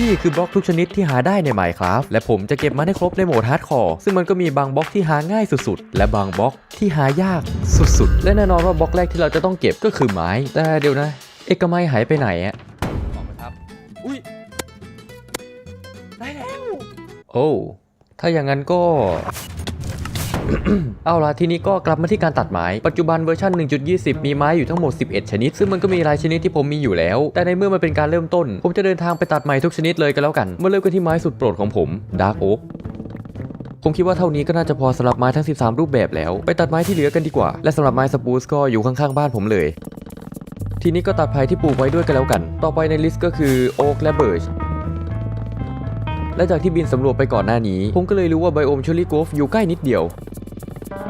นี่คือบล็อกทุกชนิดที่หาได้ใน Minecraft และผมจะเก็บมันให้ครบในโหมดฮาร์ดคอร์ซึ่งมันก็มีบางบล็อกที่หาง่ายสุดๆ และบางบล็อกที่หายากสุดๆ และแน่นอนว่าบล็อกแรกที่เราจะต้องเก็บก็คือไม้ แต่เดี๋ยวนะ เอกมัยหายไปไหนอะออกมาครับ อุ้ยได้แล้ว โอ้ถ้าอย่างนั้นก็ เอาล่ะทีนี้ก็กลับมาที่การตัดไม้ปัจจุบันเวอร์ชัน1.20 มีไม้อยู่ทั้งหมด 11 ชนิด ซึ่งมันก็มีรายชนิดที่ผมมีอยู่แล้ว แต่ในเมื่อมันเป็นการเริ่มต้น ผมจะเดินทางไปตัดใหม่ทุกชนิดเลยก็แล้วกันมาเริ่มกันที่ไม้สุดโปรดของผม Dark Oak ผมคิดว่าเท่านี้ก็น่าจะพอสำหรับไม้ทั้ง 13 รูปแบบแล้ว ไปตัดไม้ที่เหลือกันดีกว่า และสำหรับไม้สปูสก็อยู่ข้างๆ บ้านผมเลย ทีนี้ก็ตัดไผ่ที่ปลูกไว้ด้วยกันแล้วกัน ต่อไปในลิสต์ก็คือโอ๊กและเบิร์ชและจากที่บินสำรวจไปก่อนหน้านี้ ผมก็เลยรู้ว่าไบโอมชอรี่กฟอยู่ใกล้นิดเดียว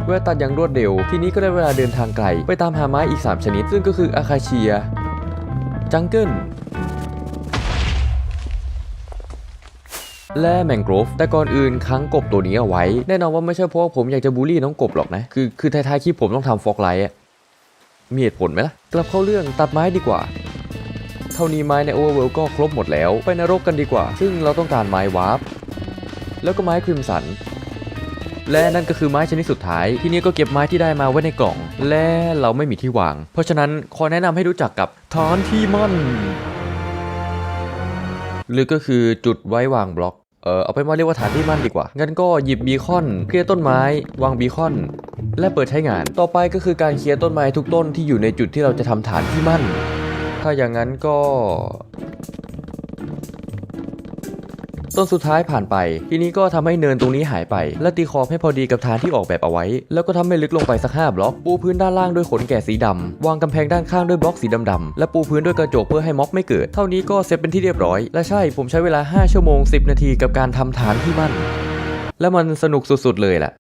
เมื่อตัดอย่างรวดเร็ว ทีนี้ก็ได้เวลาเดินทางไกล ไปตามหาไม้อีก 3 ชนิด ซึ่งก็คืออาคาเชีย จังเกิลและแมงโกรฟแต่ก่อนอื่นค้างกบตัวนี้เอาไว้ แน่นอนว่าไม่ใช่เพราะว่าผมอยากจะบูลลี่น้องกบหรอกนะ คือคือท้ายๆคลิปผมต้องทำฟอกไลท์อะมีเหตุผลไหมล่ะ กลับเข้าเรื่องตัดไม้ดีกว่า เท่านี้ไม้ในโอเวอร์เวลก็ครบหมดแล้ว ไปนรกกันดีกว่า ซึ่งเราต้องการไม้วาร์ปแล้วก็ไม้คริมสัน และนั่นก็คือไม้ชนิดสุดท้าย ที่นี่ก็เก็บไม้ที่ได้มาไว้ในกล่อง และเราไม่มีที่วาง เพราะฉะนั้นขอแนะนำให้รู้จักกับฐานที่มั่นหรือก็คือจุดไว้วางบล็อกเออเอาเป็นว่าเรียกว่าฐานที่มั่นดีกว่า งั้นก็หยิบบีคอน เคลียร์ต้นไม้ วางบีคอน และเปิดใช้งาน ต่อไปก็คือการเคลียร์ต้นไม้ทุกต้นที่อยู่ในจุดที่เราจะทำฐานที่มั่น ถ้าอย่างนั้นก็ ต้นสุดท้ายผ่านไป ทีนี้ก็ทำให้เนินตรงนี้หายไป และตีขอบให้พอดีกับฐานที่ออกแบบเอาไว้ แล้วก็ทำให้ลึกลงไปสัก5บล็อก ปูพื้นด้านล่างด้วยขนแกะสีดำวางกำแพงด้านข้างด้วยบล็อกสีดำๆและปูพื้นด้วยกระจกเพื่อให้ม็อกไม่เกิด เท่านี้ก็เสร็จเป็นที่เรียบร้อย และใช่ผมใช้เวลา 5 ชั่วโมง 10 นาทีกับการทำฐานที่มั่น และมันสนุกสุดๆเลยแหละ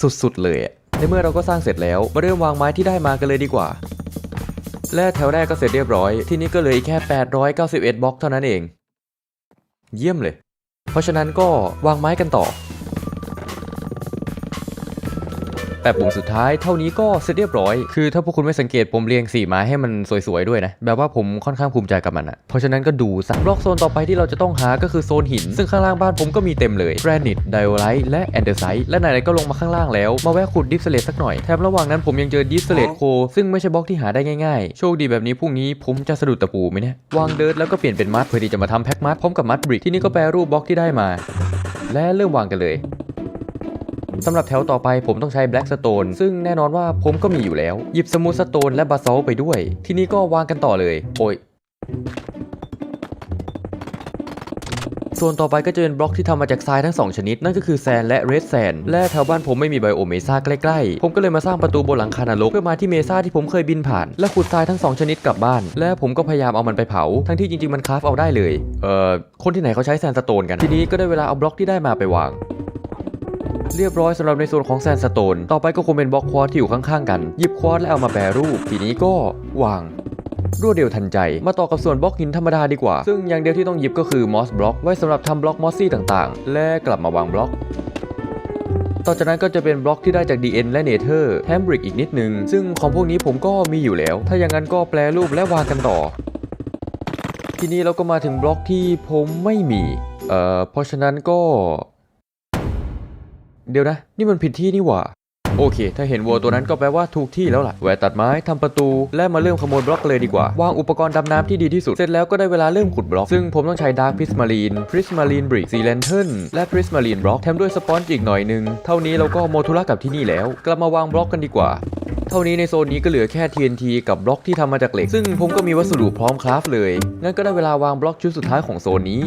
สุดๆเลยในเมื่อเราก็สร้างเสร็จแล้วมาเริ่มวางไม้ที่ได้มากันเลยดีกว่าและแถวแรกก็เสร็จเรียบร้อย ที่นี้ก็เหลืออีกแค่ 891 บล็อกเท่านั้นเอง เยี่ยมเลย เพราะฉะนั้นก็วางไม้กันต่อ ปดปุ่มสุดท้ายเท่านี้ก็เสร็จเรียบร้อย คือถ้าพวกคุณไม่สังเกตผมเรียงสีไม้ให้มันสวยๆด้วยนะ แบบว่าผมค่อนข้างภูมิใจกับมันอะเพราะฉะนั้นก็ดูซะบล็อกโซนต่อไปที่เราจะต้องหาก็คือโซนหิน ซึ่งข้างล่างบ้านผมก็มีเต็มเลยแกรนิตไดโอไลท์และแอนเดอร์ไซต์และไหนๆก็ลงมาข้างล่างแล้ว มาแวะขุดดิฟสเลตสักหน่อยแถมระหว่างนั้นผมยังเจอดิฟสเลตโคซึ่งไม่ใช่บล็อกที่หาได้ง่ายๆ โชคดีแบบนี้พรุ่งนี้ผมจะสะดุดตะปูไหมเนี่ยวางเดิร์ดแล้วก็เปลี่ยนเป็นมัดเพื่อที่จะมาทำแพ็กมัดพร้อมกับมัดบริกที่นี่ก็แปรรูปบล็อกที่ได้มา และเริ่มวางกันเลย สำหรับแถวต่อไปผมต้องใช้ Black Stone ซึ่งแน่นอนว่าผมก็มีอยู่แล้ว หยิบสมูทสโตนและบาซอลไปด้วย ทีนี้ก็วางกันต่อเลย โอ้ยส่วนต่อไปก็จะเป็นบล็อกที่ทำมาจากทรายทั้ง 2 ชนิด นั่นก็คือแซนและเรดแซนและแถวบ้านผมไม่มีไบโอเมซ่าใกล้ๆ ผมก็เลยมาสร้างประตูบนหลังคานรกเพื่อมาที่เมซ่าที่ผมเคยบินผ่าน และขุดทรายทั้ง 2 ชนิดกลับบ้าน และผมก็พยายามเอามันไปเผา ทั้งที่จริงๆมันคราฟเอาได้เลย เอ่อ คนที่ไหนเขาใช้แซนสโตนกัน ทีนี้ก็ได้เวลาเอาบล็อกที่ได้มาไปวาง เรียบร้อยสำหรับในส่วนของแซนสโตน ต่อไปก็คงเป็นบล็อกควอตที่อยู่ข้างๆกัน หยิบควอตและเอามาแปรรูป ทีนี้ก็วางรวดเร็วทันใจ มาต่อกับส่วนบล็อกหินธรรมดาดีกว่า ซึ่งอย่างเดียวที่ต้องหยิบก็คือมอสบล็อกไว้สำหรับทำบล็อกมอสซี่ต่างๆ และกลับมาวางบล็อก ต่อจากนั้นก็จะเป็นบล็อกที่ได้จาก DN และ Nether แถมบริกอีกนิดนึง ซึ่งของพวกนี้ผมก็มีอยู่แล้ว ถ้าอย่างนั้นก็แปลรูปและวางกันต่อ ทีนี้เราก็มาถึงบล็อกที่ผมไม่มี เอ่อ เพราะฉะนั้นก็ เดี๋ยวนะ นี่มันผิดที่นี่หว่า โอเค ถ้าเห็นวัวตัวนั้นก็แปลว่าถูกที่แล้วล่ะแหวะตัดไม้ทำประตู และมาเริ่มขโมยบล็อกเลยดีกว่า วางอุปกรณ์ดำน้ำที่ดีที่สุด เสร็จแล้วก็ได้เวลาเริ่มขุดบล็อก ซึ่งผมต้องใช้ดาร์ p พิสมารีนพริสมารีนบริกซีแลนเทิลและพริสมารีนบล็อกแถมด้วยสปอนจ์อีกหน่อยนึง เท่านี้เราก็โมทุระกับที่นี่แล้ว กลับมาวางบล็อกกันดีกว่าเท่านี้ในโซนนี้ก็เหลือแค่ TNT กับบล็อกที่ทำมาจากเหล็ก ซึ่งผมก็มีวัสดุพร้อมคราฟเลย งั้นก็ได้เวลาวางบล็อกชุดสุดท้ายของโซนนี้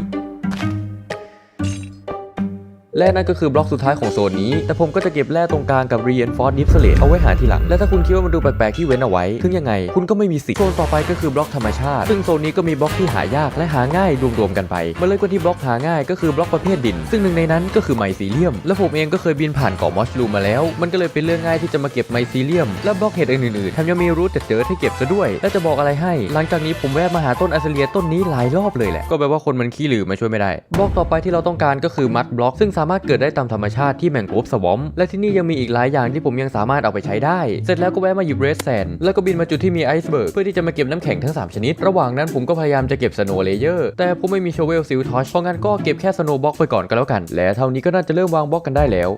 และนั่นก็คือบล็อกสุดท้ายของโซนนี้ แต่ผมก็จะเก็บแร่ตรงกลางกับ Reinforced Deep Slate เอาไว้หาทีหลัง และถ้าคุณคิดว่ามันดูแปลกๆที่เว้นเอาไว้ถึงยังไง คุณก็ไม่มีสิทธิ์โซนต่อไปก็คือบล็อกธรรมชาติ ซึ่งโซนนี้ก็มีบล็อกที่หายากและหาง่ายรวมๆกันไปมาเลยกันที่บล็อกหาง่ายก็คือบล็อกประเภทดิน ซึ่งหนึ่งในนั้นก็คือไมซีเลียม และผมเองก็เคยบินผ่านเกาะมอชลูมาแล้ว มันก็เลยเป็นเรื่องง่ายที่จะมาเก็บไมซีเลียม และบล็อกเห็ดอื่นๆแถมยังมีรูทเดิร์ดให้เก็บซะด้วย และจะบอกอะไรให้ หลังจากนี้ผมแวะมาหาต้นอัซเลียต้นนี้หลายรอบเลยแหละก็แปลว่าคนมันขี้หลือมาช่วยไม่ได้บล็อกต่อไปที่เราต้องการก็คือมัดบล็อกซึ่งสาามารถเกิดได้ตามธรรมชาติที่แมงโกรฟสวอม และที่นี่ยังมีอีกหลายอย่างที่ผมยังสามารถเอาไปใช้ได้ เสร็จแล้วก็แวะมาหยิบเรสแซนแล้วก็บินมาจุดที่มีไอซ์เบิร์กเพื่อที่จะมาเก็บน้ำแข็งทั้ง 3 ชนิด ระหว่างนั้นผมก็พยายามจะเก็บสโนว์เลเยอร์แต่ผมไม่มีโชเวลซิลทอชเพราะงั้นก็เก็บแค่สโนว์บล็อกไปก่อนก็แล้วกัน และเท่านี้ก็น่าจะเริ่มวางบล็อกกันได้แล้ว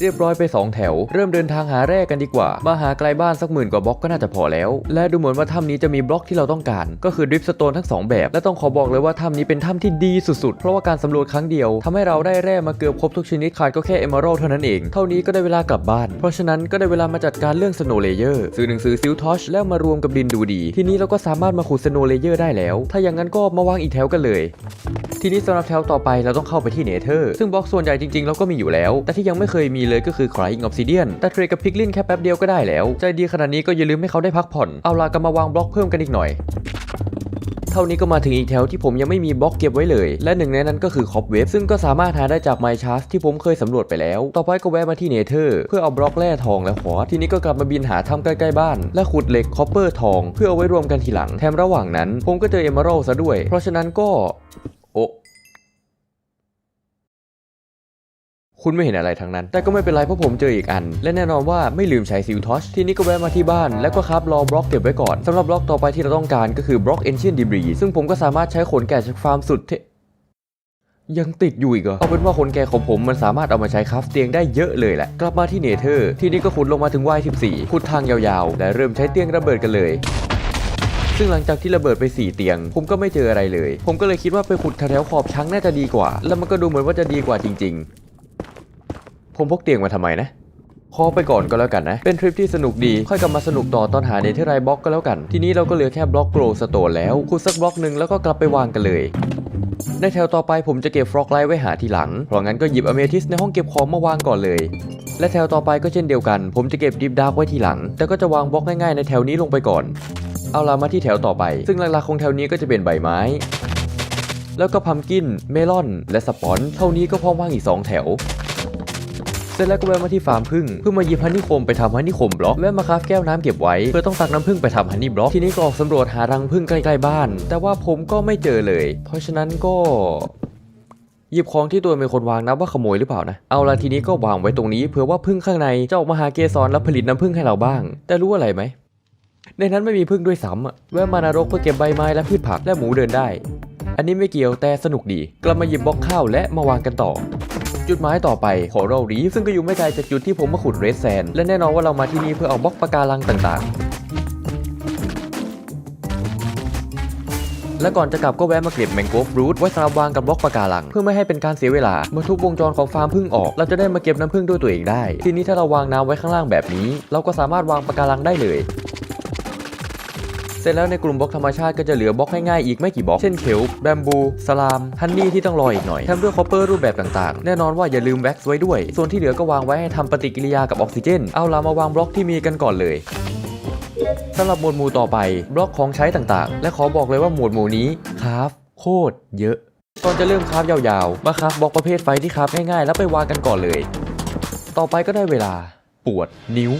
เรียบร้อยไป 2 แถว เริ่มเดินทางหาแร่กันดีกว่า มาหาไกลบ้านสักหมื่นกว่าบล็อกก็น่าจะพอแล้ว และดูเหมือนว่าถ้ำนี้จะมีบล็อกที่เราต้องการ ก็คือดริฟสโตนทั้ง 2 แบบ และต้องขอบอกเลยว่าถ้ำนี้เป็นถ้ำที่ดีสุดๆ เพราะว่าการสำรวจครั้งเดียวทำให้เราได้แร่มาเกือบครบทุกชนิดขาดก็แค่เอมเมอรัลเท่านั้นเอง เท่านี้ก็ได้เวลากลับบ้าน เพราะฉะนั้นก็ได้เวลามาจัดการเรื่องสโนว์เลเยอร์ซื้อหนังสือซิลทอชแล้วมารวมกับดินดูดี ทีนี้เราก็สามารถมาขุดสโนว์เลเยอร์ได้แล้ว ถ้าอย่างนั้นก็มาวางอีกแถวกันเลย ทีนี้สำหรับแถวต่อไปเราต้องเข้าไปที่เนเธอร์ซึ่งบล็อกส่วนใหญ่จริงๆเราก็มีอยู่แล้ว แต่ที่ยังไม่เคยมีเลยก็คือ Crying Obsidian แต่เทรดกับพิกลินแค่แป๊บเดียวก็ได้แล้ว ใจดีขนาดนี้ก็อย่าลืมให้เขาได้พักผ่อน เอาล่ะก็มาวางบล็อกเพิ่มกันอีกหน่อยเท่านี้ก็มาถึงอีกแถวที่ผมยังไม่มีบล็อกเก็บไว้เลย และหนึ่งในนั้นก็คือคอปเวฟซึ่งก็สามารถหาได้จากไมชาร์ที่ผมเคยสำรวจไปแล้ว ต่อไปก็แวะมาที่เนเธอร์เพื่อเอาบล็อกแร่ทองและควอทีนี้ก็กลับมาบินหาถ้ำใกล้ๆบ้าน และขุดเหล็กคอปเปอร์ทอง เพื่อเอาไว้รวมกันทีหลัง แถมระหว่างนั้น ผมก็เจอเอเมอรัลซะด้วย เพราะฉะนั้นก็ โอะ คุณไม่เห็นอะไรทั้งนั้น แต่ก็ไม่เป็นไรเพราะผมเจออีกอัน และแน่นอนว่าไม่ลืมใช้ซิลทอชทีนี้ก็แวะมาที่บ้าน แล้วก็ครับรอบล็อกเก็บไว้ก่อนสำหรับบล็อกต่อไปที่เราต้องการก็คือบล็อกเอนเชียนดีบรีซึ่งผมก็สามารถใช้ขนแกะจากฟาร์มสุดเทยังติดอยู่อีกเหรอเอาเป็นว่าขนแกะของผมมันสามารถเอามาใช้คราฟเตียงได้เยอะเลยแหละ กลับมาที่เนเธอร์ ที่นี้ก็ขุดลงมาถึง Y14 ขุดทางยาวๆ และเริ่มใช้เตียงระเบิดกันเลยซึ่งหลังจากที่ระเบิดไป 4 เตียง ผมก็ไม่เจออะไรเลย ผมก็เลยคิดว่าไปขุดแถวขอบช้างน่าจะดีกว่า แล้วมันก็ดูเหมือนว่าจะดีกว่าจริงๆ ผมพกเตียงมาทำไมนะขอไปก่อนก็แล้วกันนะ เป็นทริปที่สนุกดี ค่อยกลับมาสนุกต่อตอนหาเนเธอร์ไรบล็อกก็แล้วกัน ทีนี้เราก็เหลือแค่บล็อกโกลสโตนแล้วขุดสักบล็อกหนึ่งแล้วก็กลับไปวางกันเลย ในแถวต่อไปผมจะเก็บฟรอกไลท์ไว้หาทีหลัง เพราะงั้นก็หยิบอเมทิสในห้องเก็บของมาวางก่อนเลย และแถวต่อไปก็เช่นเดียวกัน ผมจะเก็บดิฟดาร์กไว้ทีหลัง แต่ก็จะวางบล็อกง่ายๆในแถวนี้ลงไปก่อน เอาล่ะมาที่แถวต่อไป ซึ่งหลักๆของแถวนี้ก็จะเป็นใบไม้แล้วก็พัมกิน เมลอน และสปอนเท่านี้ก็พอมวางอีก 2 แถว เสร็จแล้วก็แวะมาที่ฟาร์มพึ่งเพื่อมายิบฮันนี่โคมไปทำฮันนี่โคมบล็อกแวะมาคราฟแก้วน้ำเก็บไว้เพื่อต้องตักน้ำพึ่งไปทำฮันนี่บล็อกทีนี้ก็ออกสำรวจหารังพึ่งใกล้ๆบ้าน แต่ว่าผมก็ไม่เจอเลย เพราะฉะนั้นก็หยิบของที่ตัวเป็นคนวางนับว่าขโมยหรือเปล่านะ เอาละทีนี้ก็วางไว้ตรงนี้เผื่อว่าพึ่งข้างในจะออกมาหาเกสรและผลิตน้ำพึ่งให้เราบ้าง แต่รู้อะไรไหม ในนั้นไม่มีพึ่งด้วยซ้ำอะแวะมานรกเพื่อเก็บใบไม้และพืชผักและหมูเดินได้ อันนี้ไม่เกี่ยวแต่สนุกดี กลับมาหยิบบล็อกข้าวและมาวางกันต่อ จุดหมายต่อไปขอเรารีฟซึ่งก็อยู่ไม่ไกลจากจุดที่ผมมาขุดเรดแซนและแน่นอนว่าเรามาที่นี่เพื่อเอาบล็อกปะการังต่างๆและก่อนจะกลับก็แวะมาเก็บแมงโกฟรูทไว้สำหรับวางกับบล็อกปะการัง เพื่อไม่ให้เป็นการเสียเวลา เมื่อทุกวงจรของฟาร์มพึ่งออก เราจะได้มาเก็บน้ำพึ่งด้วยตัวเองได้ ทีนี้ถ้าเราวางน้ำไว้ข้างล่างแบบนี้ เราก็สามารถวางปะการังได้เลย ร็จแล้วในกลุ่มบล็อกธรรมชาติก็จะเหลือบล็อกง่ายๆอีกไม่กี่บล็อก เช่นเขลแบมบูสลามฮันนี่ที่ต้องรออีกหน่อยแถมด้วยคอปเปอร์รูปแบบต่างๆ แน่นอนว่าอย่าลืมแว็กซ์ไว้ด้วย ส่วนที่เหลือก็วางไว้ให้ทำปฏิกิริยากับออกซิเจน เอาล่ะมาวางบล็อกที่มีกันก่อนเลยสำหรับหมวดหมู่ต่อไป บล็อกของใช้ต่างๆ และขอบอกเลยว่าหมวดหมู่นี้คราฟโคตรเยอะก่อนจะเริ่มคราฟยาวๆ มาคราฟบล็อกประเภทไฟที่คราฟง่ายๆ แล้วไปวางกันก่อนเลย ต่อไปก็ได้เวลา ปวดนิ้ว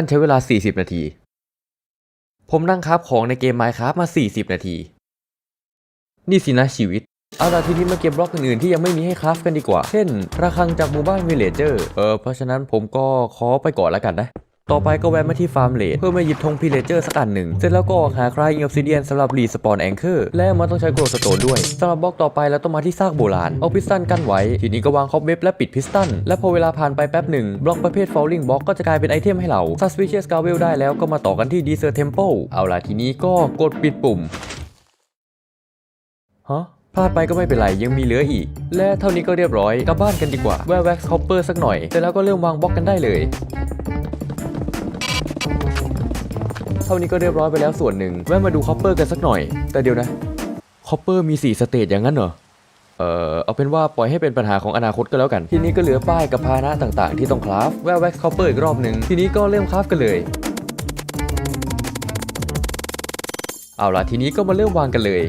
นั่นใช้เวลา 40 นาที ผมนั่งคราฟของในเกม Minecraft มา 40 นาที นี่สินะชีวิต เอาล่ะทีนี้มาเก็บบล็อกอื่นๆที่ยังไม่มีให้คราฟกันดีกว่า เช่นระฆังจากหมู่บ้านวิลเลเจอร์ เออเพราะฉะนั้นผมก็ขอไปก่อนแล้วกันนะ ต่อไปก็แวะมาที่ฟาร์มเลดเพื่อมาหยิบธงพิเลเจอร์สักอันหนึ่ง เสร็จแล้วก็ออกหาคลายอิงออฟซิเดียนสำหรับรีสปอนแองเกอร์และมันต้องใช้โกลสโตนด้วยสำหรับบล็อกต่อไปเราต้องมาที่ซากโบราณเอาพิสตันกั้นไว้ ทีนี้ก็วางคอบเว็บและปิดพิสตัน และพอเวลาผ่านไปแป๊บหนึ่งบล็อกประเภท falling block ก็จะกลายเป็นไอเทมให้เรา suspicious gravel ได้แล้วก็มาต่อกันที่ desert temple เอาล่ะทีนี้ก็กดปิดปุ่มฮะพลาดไปก็ไม่เป็นไรยังมีเหลืออีก และเท่านี้ก็เรียบร้อยกลับบ้านกันดีกว่าแวะแว็กซ์คอปเปอร์สักหน่อยเสร็จแล้วก็เริ่มวางบล็อกกันได้เลย ท่านี้ก็เรียบร้อยไปแล้วส่วนหนึ่งแวะมาดูคอปเปอร์กันสักหน่อย แต่เดี๋ยวนะคอปเปอร์มี 4 สเตจอย่างนั้นเหรอเออเอาเป็นว่าปล่อยให้เป็นปัญหาของอนาคตก็แล้วกัน ทีนี้ก็เหลือป้ายกับพาหนะต่างๆ ที่ต้องคราฟแวะแว็กซ์คอปเปอร์อีกรอบหนึ่งทีนี้ก็เริ่มคราฟกันเลยเอาล่ะทีนี้ก็มาเริ่มวางกันเลย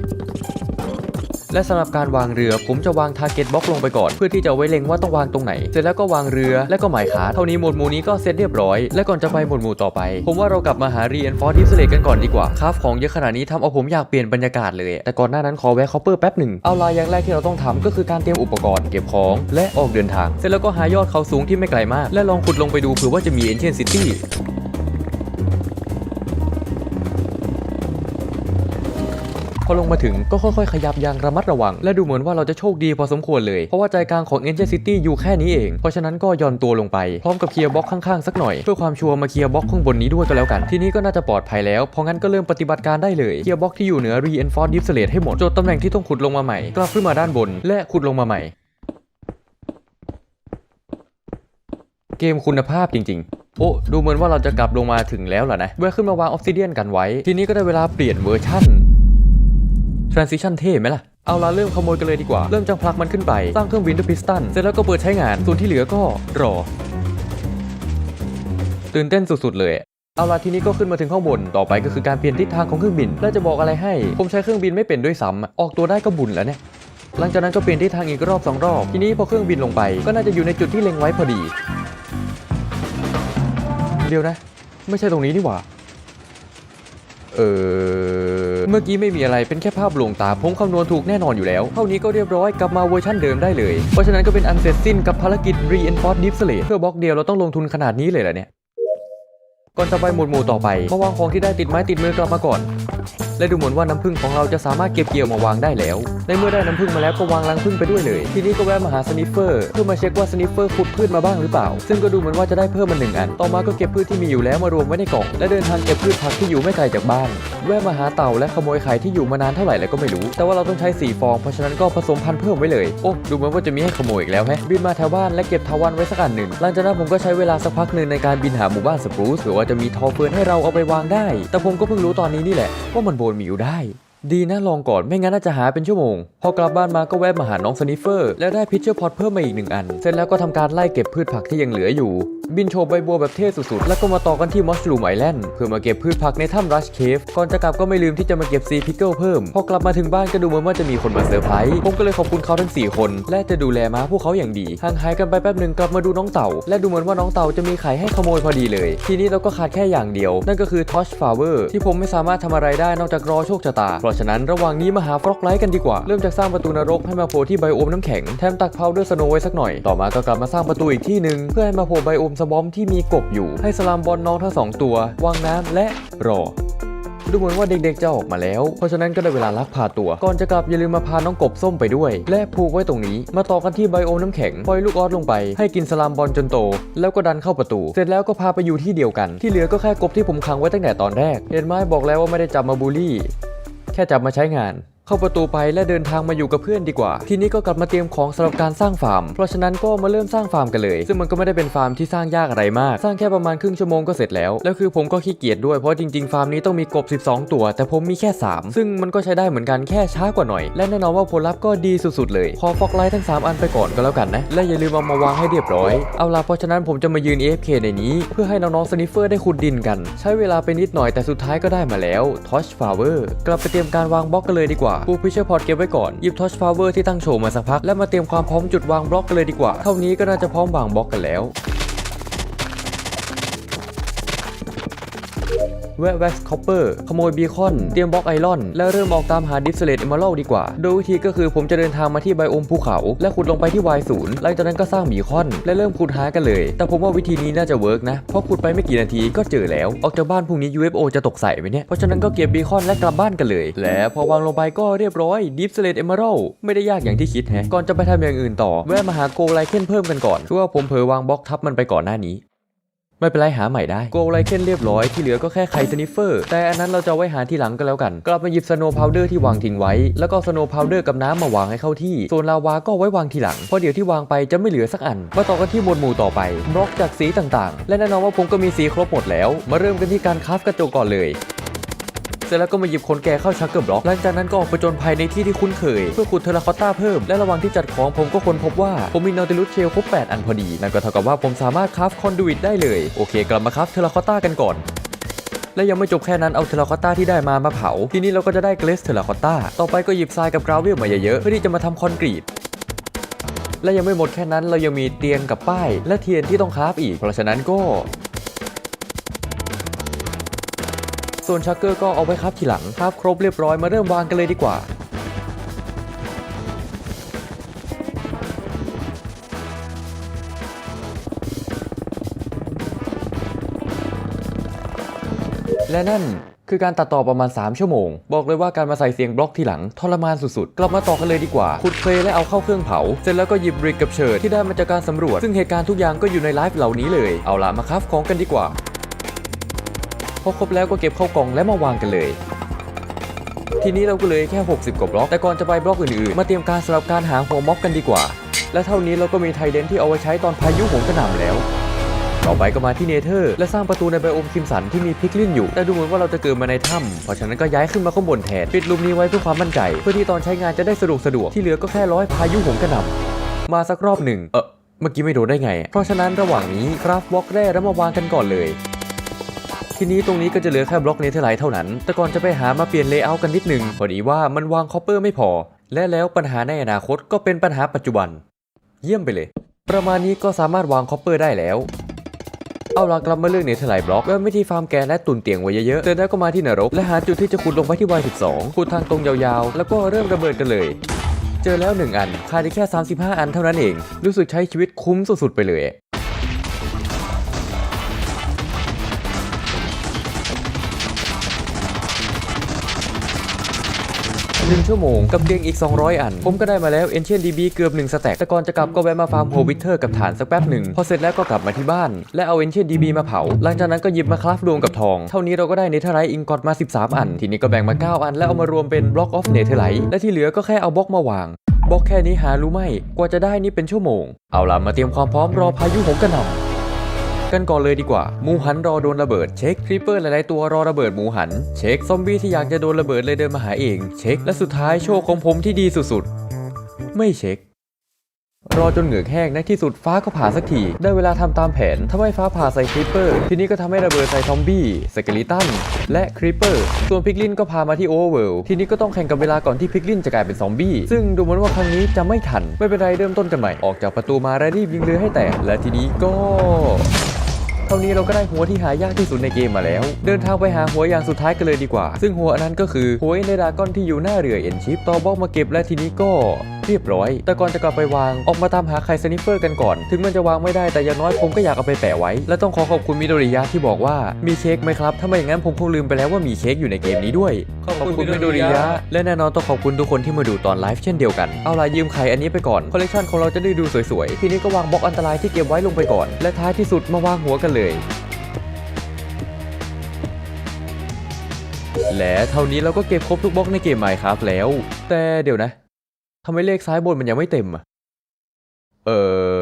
และสำหรับการวางเรือ ผมจะวางทาร์เก็ตบล็อกลงไปก่อน เพื่อที่จะไว้เล็งว่าต้องวางตรงไหน เสร็จแล้วก็วางเรือและก็หมายขาเท่านี้หมวดหมู่นี้ก็เสร็จเรียบร้อย และก่อนจะไปหมวดหมู่ต่อไป ผมว่าเรากลับมาหา reinforce display กันก่อนดีกว่าคราฟของเยอะขนาดนี้ทำเอาผมอยากเปลี่ยนบรรยากาศเลย แต่ก่อนหน้านั้นขอแวะคอปเปอร์แป๊บหนึ่งเอาลายอย่างแรกที่เราต้องทำก็คือการเตรียมอุปกรณ์เก็บของ และออกเดินทาง เสร็จแล้วก็หายอดเขาสูงที่ไม่ไกลมาก และลองขุดลงไปดูเผื่อว่าจะมี Ancient City พ อลงมาถึงก็ค่อยๆ ขยับอย่างระมัดระวัง และดูเหมือนว่าเราจะโชคดีพอสมควรเลย เพราะว่าใจกลางของ Angel City อยู่แค่นี้เอง เพราะฉะนั้นก็ย่อนตัวลงไป พร้อมกับเคลียร์บล็อกข้างๆ สักหน่อย เพื่อความชัวร์มาเคลียร์บล็อกข้างบนนี้ด้วยก็แล้วกัน ทีนี้ก็น่าจะปลอดภัยแล้ว เพราะงั้นก็เริ่มปฏิบัติการได้เลยเคลียร์บล็อกที่อยู่เหนือ Reinforced Deep Slate ให้หมดจทย์ตำแหน่งที่ต้องขุดลงมาใหม่กลับขึ้นมาด้านบน และขุดลงมาใหม่ เกมคุณภาพจริง ๆโอ้ ดูเหมือนว่าเราจะกลับลงมาถึงแล้วล่ะนะ แวะขึ้นมาวางออฟซิเดียนกันไว้ ทีนี้ก็ได้เวลาเปลี่ยนเวอร์ชั่น Transition เท่ไหมล่ะ เอาละเริ่มขโมยกันเลยดีกว่า เริ่มจากผลักมันขึ้นไป สร้างเครื่องบินด้วยพิสตัน เสร็จแล้วก็เปิดใช้งาน ส่วนที่เหลือก็รอ ตื่นเต้นสุดๆ เลย เอาละทีนี้ก็ขึ้นมาถึงข้างบน ต่อไปก็คือการเปลี่ยนทิศทางของเครื่องบิน แล้วจะบอกอะไรให้ ผมใช้เครื่องบินไม่เป็นด้วยซ้ำออกตัวได้ก็บุญแล้วเนี่ย หลังจากนั้นก็เปลี่ยนทิศทางอีกรอบสองรอบ ทีนี้พอเครื่องบินลงไป ก็น่าจะอยู่ในจุดที่เล็งไว้พอดี เดี๋ยวนะ ไม่ใช่ตรงนี้นี่หว่า เออ เมื่อกี้ไม่มีอะไรเป็นแค่ภาพลวงตา ผมคำนวณถูกแน่นอนอยู่แล้ว เท่านี้ก็เรียบร้อยกลับมาเวอร์ชันเดิมได้เลย เพราะฉะนั้นก็เป็นอันเสร็จสิ้นกับภารกิจ Reinforce Deep Slate เพื่อบล็อกเดียวเราต้องลงทุนขนาดนี้เลยเหรอเนี่ย ก่อนจะไปหมวดหมู่ต่อไปมาวางของที่ได้ติดไม้ติดมือกลับมาก่อน และดูเหมือนว่าน้ำผึ้งของเราจะสามารถเก็บเกี่ยวมาวางได้แล้ว ในเมื่อได้น้ำผึ้งมาแล้วก็วางรังผึ้งไปด้วยเลย ทีนี้ก็แวะมาหาสนิฟเฟอร์เพื่อมาเช็คว่าสนิฟเฟอร์ขุดพืชมาบ้างหรือเปล่า ซึ่งก็ดูเหมือนว่าจะได้เพิ่มมาหนึ่งอัน ต่อมาก็เก็บพืชที่มีอยู่แล้วมารวมไว้ในกล่อง และเดินทางเก็บพืชผักที่อยู่ไม่ไกลจากบ้าน แวะมาหาเต่าและขโมยไข่ที่อยู่มานานเท่าไหร่แล้วก็ไม่รู้ แต่ว่าเราต้องใช้สีฟอง เพราะฉะนั้นก็ผสมพันธุ์เพิ่มไว้เลย โอ้ ดูเหมือนว่าจะมีให้ขโมยอีกแล้วแฮะ บินมาแถวบ้านและเก็บทวันไว้สักอันหนึ่ง หลังจากนั้นผมก็ใช้เวลาสักพักหนึ่งในการบินหาหมู่บ้านสปรูซหรือว่าจะมีทอเฟิร์นให้เราเอาไปวางได้ แต่ผมก็เพิ่งรู้ตอนนี้นี่แหละว่ามันโบนมีอยู่ได้ ดีนะลองก่อนไม่งั้นน่าจะหาเป็นชั่วโมง พอกลับบ้านมาก็แวะมาหาน้องสนิฟเฟอร์ และได้พิชเชอร์พอตเพิ่มมาอีกหนึ่งอัน เสร็จแล้วก็ทำการไล่เก็บพืชผักที่ยังเหลืออยู่ บินโชว์ใบบัวแบบเท่สุดๆ แล้วก็มาต่อกันที่มอสลูมไอแลนด์เพื่อมาเก็บพืชผักในถ้ำรัชเคฟก่อนจะกลับก็ไม่ลืมที่จะมาเก็บซีพิกเกิลเพิ่ม พอกลับมาถึงบ้านก็ดูเหมือนว่าจะมีคนมาเซอร์ไพรส์ผมก็เลยขอบคุณเขาทั้ง 4 คน และจะดูแลม้าพวกเขาอย่างดีห่างหายกันไปแป๊บหนึ่งกลับมาดูน้องเต่า และดูเหมือนว่าน้องเต่าจะมีไข่ให้ขโมยพอดีเลย ทีนี้เราก็ขาดแค่อย่างเดียว นั่นก็คือทอชฟาเวอร์ที่ผมไม่สามารถทำอะไรได้นอกจากรอโชคชะตาเพราะฉะนั้นระหว่างนี้มาหาฟล็อกไลท์กันดีกว่า เริ่มจากสร้างประตูนรกให้มาโผล่ที่ไบโอมน้ำแข็ง แถมตักพาวเดอร์สโนว์ไว้สักหน่อย ต่อมาก็กลับมาสร้างประตูอีกที่หนึ่งเพื่อให้มาโผล่ไบโอมสบอมที่มีกบอยู่ ให้สลามบอลน้องทั้งสองตัว วางน้ำและรอดูเหมือนว่าเด็กๆจะออกมาแล้ว เพราะฉะนั้นก็ได้เวลาลักพาตัว ก่อนจะกลับอย่าลืมมาพาน้องกบส้มไปด้วย และผูกไว้ตรงนี้ มาต่อกันที่ไบโอมน้ำแข็ง ปล่อยลูกออสลงไป ให้กินสลามบอลจนโต แล้วก็ดันเข้าประตู เสร็จแล้วก็พาไปอยู่ที่เดียวกัน ที่เหลือก็แค่กบที่ผมขังไว้ตั้งแต่ตอนแรก เห็นไหมบอกแล้วว่าไม่ได้จับมาบูลลี่ แค่จับมาใช้งาน เข้าประตูไปและเดินทางมาอยู่กับเพื่อนดีกว่า ทีนี้ก็กลับมาเตรียมของสำหรับการสร้างฟาร์ม เพราะฉะนั้นก็มาเริ่มสร้างฟาร์มกันเลย ซึ่งมันก็ไม่ได้เป็นฟาร์มที่สร้างยากอะไรมาก สร้างแค่ประมาณครึ่งชั่วโมงก็เสร็จแล้ว แล้วคือผมก็ขี้เกียจด้วยเพราะจริงๆฟาร์มนี้ต้องมีกบ 12 ตัว แต่ผมมีแค่ 3 ซึ่งมันก็ใช้ได้เหมือนกันแค่ช้ากว่าหน่อย และแน่นอนว่าผลลัพธ์ก็ดีสุดๆเลยขอฟอกไลท์ทั้ง 3 อันไปก่อนก็แล้วกันนะ และอย่าลืมเอามาวางให้เรียบร้อย เอาล่ะเพราะฉะนั้นผมจะมายืน AFK ในนี้ เพื่อให้น้องๆสนิฟเฟอร์ได้ขุดดินกัน ใช้เวลาไปนิดหน่อยแต่สุดท้ายก็ได้มาแล้ว Touch Flower กลับไปเตรียมการวางบล็อกกันเลยดีกว่าปูพิเชอร์พอตเก็บไว้ก่อน หยิบทอชพาวเวอร์ที่ตั้งโชว์มาสักพัก และมาเตรียมความพร้อมจุดวางบล็อกกันเลยดีกว่า เท่านี้ก็น่าจะพร้อมวางบล็อกกันแล้ว แวะแว็กซ์คอปเปอร์ขโมยบีคอน เตรียมบล็อกไอรอน แล้วเริ่มออกตามหาดิสเลตเอม r ร l ดีกว่า โดยวิธีก็คือผมจะเดินทางมาที่ไบโอมภูเขา และขุดลงไปที่ Y0 หลังจากนั้นก็สร้างบีคอน และเริ่มขุดหากันเลย แต่ผมว่าวิธีนี้น่าจะเวิร์กนะ เพราะขุดไปไม่กี่นาทีก็เจอแล้ว ออกจากบ้านพรุ่งนี้ UFO จะตกใส่ไหมเนี่ย เพราะฉะนั้นก็เก็บบีคอนและกลับบ้านกันเลย และพอวางลงไปก็เรียบร้อยดิสเลตเอม r ร l ไม่ได้ยากอย่างที่คิดฮะก่อนจะไปทำอย่างอื่นต่อแวะมาหาโกไลเคนเพิ่มกันก่อนคือว่าผมเผลอวางบล็อกทับมันไปก่อนหน้านี้ ไม่เป็นไรหาใหม่ได้โกลไลเคนเรียบร้อยที่เหลือก็แค่ไข่สนิฟเฟอร์ แต่อันนั้นเราจะไว้หาที่หลังก็แล้วกัน กลับมาหยิบสโนว์พาวเดอร์ที่วางทิ้งไว้ แล้วก็สโนว์พาวเดอร์กับน้ำมาวางให้เข้าที่ ส่วนลาวาก็ไว้วางทีหลัง เพราะเดี๋ยวที่วางไปจะไม่เหลือสักอัน มาต่อกันที่หมวดหมู่ต่อไปบล็อกจากสีต่างๆ และแน่นอนว่าผมก็มีสีครบหมดแล้ว มาเริ่มกันที่การคราฟกระจกก่อนเลย สร็จแล้วก็มาหยิบขนแกะเข้าชักเกอร์บล็อกหลังจากนั้นก็ออกไปจนภัยในที่ที่คุ้นเคย เพื่อขุดเทอราคอตต้าเพิ่ม และระหว่างที่จัดของผมก็ค้นพบว่าผมมีนอติลุสเชลครบ8 อันพอดี นั่นก็เท่ากับว่าผมสามารถคราฟคอนดูอิตได้เลย โอเค กลับมาคราฟเทอราคอตต้ากันก่อนและยังไม่จบแค่นั้นเอาเทราคอตตาที่ได้มามาเผา ทีนี้เราก็จะได้เกรสเทราคอตตาต่อไปก็หยิบทรายกับกราเวลมาเยอะๆเพื่อที่จะมาทำคอนกรีต และยังไม่หมดแค่นั้นเรายังมีเตียงกับป้าย และเทียนที่ต้องคราฟอีก เพราะฉะนั้นก็ ส่วนชักเกอร์ก็เอาไว้คราฟทีหลังคราฟครบเรียบร้อยมาเริ่มวางกันเลยดีกว่าและนั่นคือการตัดต่อประมาณ 3 ชั่วโมง บอกเลยว่าการมาใส่เสียงบล็อกทีหลังทรมานสุดๆ กลับมาต่อกันเลยดีกว่า ขุดเคลและเอาเข้าเครื่องเผา เสร็จแล้วก็หยิบบริกกับเชิร์ที่ได้มาจากการสำรวจ ซึ่งเหตุการณ์ทุกอย่างก็อยู่ในไลฟ์เหล่านี้เลย เอาละมาคราฟของกันดีกว่า พอครบแล้วก็เก็บเข้ากล่องและมาวางกันเลย ทีนี้เราก็เลยแค่ 60กว่าบล็อกแต่ก่อนจะไปบล็อกอื่นๆ มาเตรียมการสำหรับการหาหัวม็อบกันดีกว่า และเท่านี้เราก็มีไทเดนที่เอาไว้ใช้ตอนพายุโหมกระหน่ำแล้วต่อไปก็มาที่เนเธอร์ และสร้างประตูในไบโอมคิมสันที่มีพิกลินอยู่ แต่ดูเหมือนว่าเราจะเกิดมาในถ้ำเพราะฉะนั้นก็ย้ายขึ้นมาข้างบนแทน ปิดลุมนี้ไว้เพื่อความมั่นใจ เพื่อที่ตอนใช้งานจะได้สะดวกสะดวกที่เหลือก็แค่ร้อยพายุหมกระหน่ำมาสักรอบหนึ่ง เออเมื่อกี้ไม่โดนได้ไง เพราะฉะนั้นระหว่างนี้คราฟบล็อกแร่แล้วมาวางกันก่อนเลย ทีนี้ตรงนี้ก็จะเหลือแค่บล็อกเนเธอร์ไลท์เท่านั้น แต่ก่อนจะไปหามาเปลี่ยนเลเยอร์กันนิดหนึ่งพอดีว่ามันวางคอปเปอร์ไม่พอ และแล้วปัญหาในอนาคตก็เป็นปัญหาปัจจุบัน เยี่ยมไปเลย ประมาณนี้ก็สามารถวางคอปเปอร์ได้แล้วเอาล่ะกลับมาเรื่องเนเธอร์ไลท์บล็อกเริ่มไม่ที่ฟาร์มแกและตุนเตียงไว้เยอะๆเสร็จแล้วก็มาที่นรก และหาจุดที่จะขุดลงไปที่ Y12 ขุดทางตรงยาวๆ แล้วก็เริ่มระเบิดกันเลย เจอแล้ว 1 อันขาดแค่ 35 อันเท่านั้นเอง รู้สึกใช้ชีวิตคุ้มสุดๆไปเลย หนึ่งชั่วโมง กับเตียงอีก 200 อัน ผมก็ได้มาแล้ว Ancient DB เกือบ1สแต็กแต่ก่อนจะกลับก็แวะมาฟาร์มโฮวิเทอร์กับฐานสักแป๊บหนึ่งพอเสร็จแล้วก็กลับมาที่บ้าน และเอา Ancient DB มาเผา หลังจากนั้นก็หยิบมาคราฟรวมกับทอง เท่านี้เราก็ได้เนเธอร์ไ t อิงกอตมา 13 อัน ทีนี้ก็แบ่งมา 9 อัน แล้วเอามารวมเป็นบล็อกออฟเนเธอร์ไ t และที่เหลือก็แค่เอาบล็อกมาวางบล็อกแค่นี้หารู้ไหมกว่าจะได้นี่เป็นชั่วโมง เอาล่ะมาเตรียมความพร้อมรอพายุโหมกระหน่ำ กันก่อนเลยดีกว่า หมูหันรอโดนระเบิด เช็คครีปเปอร์หลายๆตัวรอระเบิดหมูหัน เช็คซอมบี้ที่อยากจะโดนระเบิดเลยเดินมาหาเอง เช็คและสุดท้ายโชคของผมที่ดีสุดๆ ไม่เช็ครอจนเหงือกแห้งในที่สุดฟ้าก็ผ่าสักที ได้เวลาทำตามแผนทำให้ฟ้าผ่าใส่ครีปเปอร์ ทีนี้ก็ทำให้ระเบิดใส่ซอมบี้สเกลิตันและครีปเปอร์ ส่วนพิกลินก็พามาที่โอเวอร์เวิลด์ทีนี้ก็ต้องแข่งกับเวลาก่อนที่พิกลินจะกลายเป็นซอมบี้ ซึ่งดูเหมือนว่าครั้งนี้จะไม่ทัน ไม่เป็นไรเริ่มต้นกันใหม่ ออกจากประตูมาและรีบยิงเรือให้แตก และทีนี้ก็ ท่านี้เราก็ได้หัวที่หายากที่สุดในเกมมาแล้ว เดินทางไปหาหัวอย่างสุดท้ายกันเลยดีกว่า ซึ่งหัวอันนั้นก็คือหัวในดรากอนที่อยู่หน้าเรือเอ็นชิปต่อบล็อกมาเก็บและทีนี้ก็เรียบร้อย แต่ก่อนจะกลับไปวาง ออกมาตามหาไข่สนิฟเฟอร์กันก่อน ถึงมันจะวางไม่ได้แต่อย่างน้อยผมก็อยากเอาไปแปะไว้ และต้องขอขอบคุณมิโดริยะที่บอกว่ามีเค้กไหมครับ ถ้าไม่อย่างนั้นผมคงลืมไปแล้วว่ามีเค้กอยู่ในเกมนี้ด้วย ขอบคุณมิโดริยะ และแน่นอนต้องขอบคุณทุกคนที่มาดูตอนไลฟ์เช่นเดียวกัน เอาล่ะยืมไข่อันนี้ไปก่อน คอลเลกชันของเราจะได้ดูสวยๆ ทีนี้ก็วางบล็อกอันตรายที่เก็บไว้ลงไปก่อน และท้ายที่สุดมาวางหัวกันเลยและเท่านี้เราก็เก็บครบทุกบล็อกในเกม Minecraft แล้ว แต่เดี๋ยวนะ ทำไมเลขซ้ายบนมันยังไม่เต็มอะ เออ